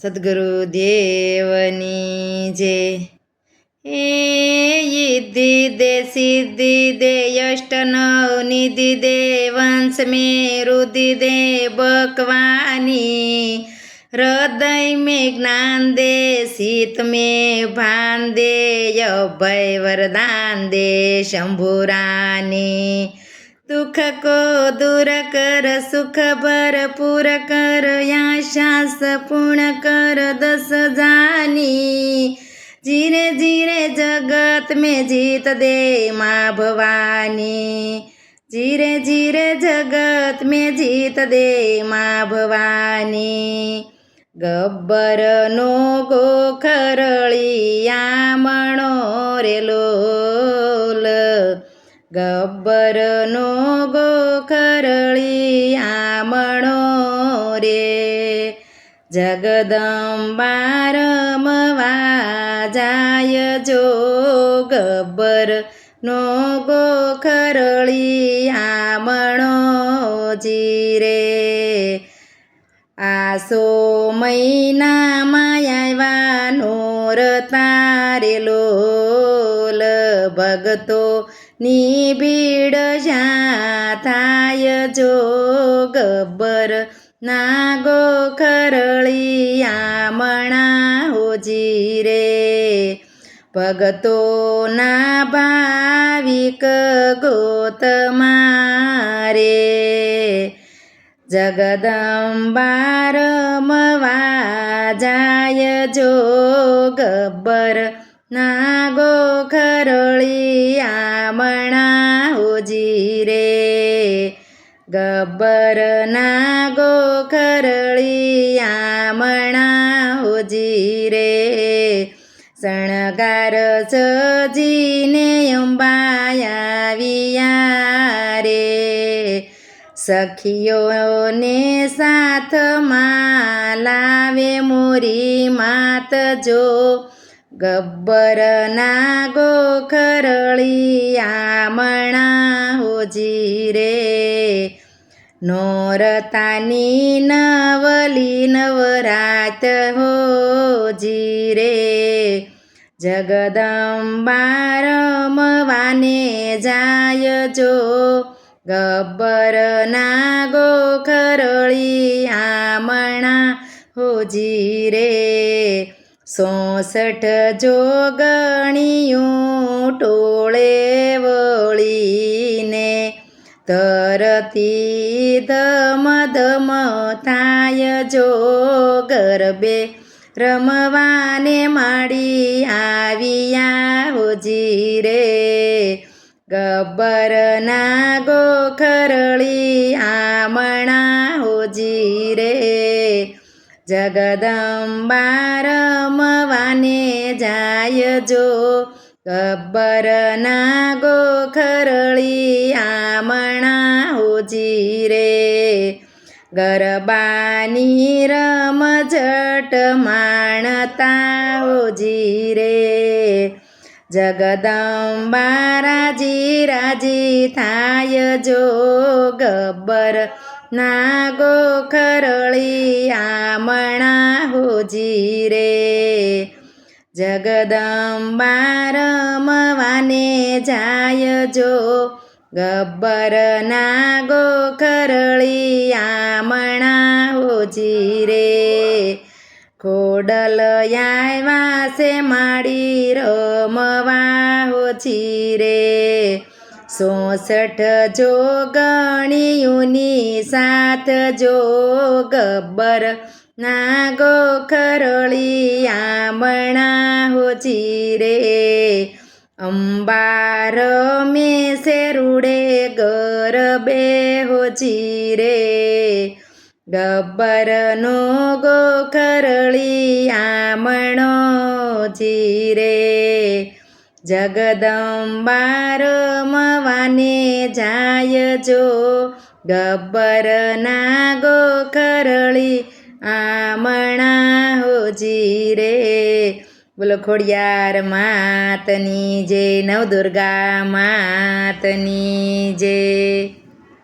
સદગુરુ દેવની જે એ યિદ્ધિ દે સિદ્ધિ દે યષ્ટ નવ નિધિ દે વંશ મે રુધિ દે બકવાની હૃદય મે જ્ઞાન દે શીત મે ભાન દે અભય વરદાન દે શંભુરાની દુઃખ કો દૂર કર સુખ ભરપૂર કર આશાસ પૂર્ણ કર, દસ જાની. ધીરે ધીરે જગત મેં જીત દે મા ભવાની. ધીરે ધીરે જગત મેં જીત દે મા ભવાની. ગબ્બરનો ગોખરળિયામણો રે લોલ ગબ્બરનો આમણો રે. જગદંબા રમવા જાય જો ગબ્બર નો આમણો જીરે. આસો મહિનામાં આવ્યા નોર તારે લોલ ભગતો ની ભીડ જ્યાં થાય જો ગબ્બર ના ગોખરળિયામણા હોજી રે ભગતોના ભાવિક ગોત મારે. જગદંબા રમવા જાય જો ગબ્બર ના ગોખરળિયામણા હોજી રે ગબ્બર ના ગોખરળિયામણા હોજી રે શણગાર સજીને અંબાયાવિયા રે. સખીઓને સાથમાં લાવે મોરી માત જો ગબ્બરના ગોખરળિયામણા હોજી રે નોરતાની નવલી નવરાત હોજી રે જગદંબા રમવાને જાય જો ગબ્બરના ગોખરળિયામણા હોજી રે સોસઠ જોગણીયું ટોળે વળીને તરતી ધમ ધમ થાય જો ગરબે રમવાને માડી આવી આવજી રે ગબ્બરના ગોખરળિયામણા જગદંબા રમવાને જાય જો ગબ્બરના આમણા હોજી રે ગરબાની રમઝટ માણતા હોજી રે જગદંબા રાજી રાજી થાય જો ગબ્બર ના ગોખરળિયામણા હોજી રે જગદંબા રમવાને જાય જો ગબ્બર ના ગોખરળિયામણા હોજી રે ખોડલ વાસે માડી રમવા હોજી રે સોસઠ જો ગણીયુની સાથ જો ગબ્બર ના ગોખરળિયામણા હોજી રે અંબાર મે શેરુડે ગરબે હોજી ગબ્બરનો આમણો જીરે જગદંબાર મવાને જાય જો ગબ્બરના ગોખરળી આમણા હો જીરે બોલો ખોડિયાર માતની જે નવદુર્ગા માતની જય.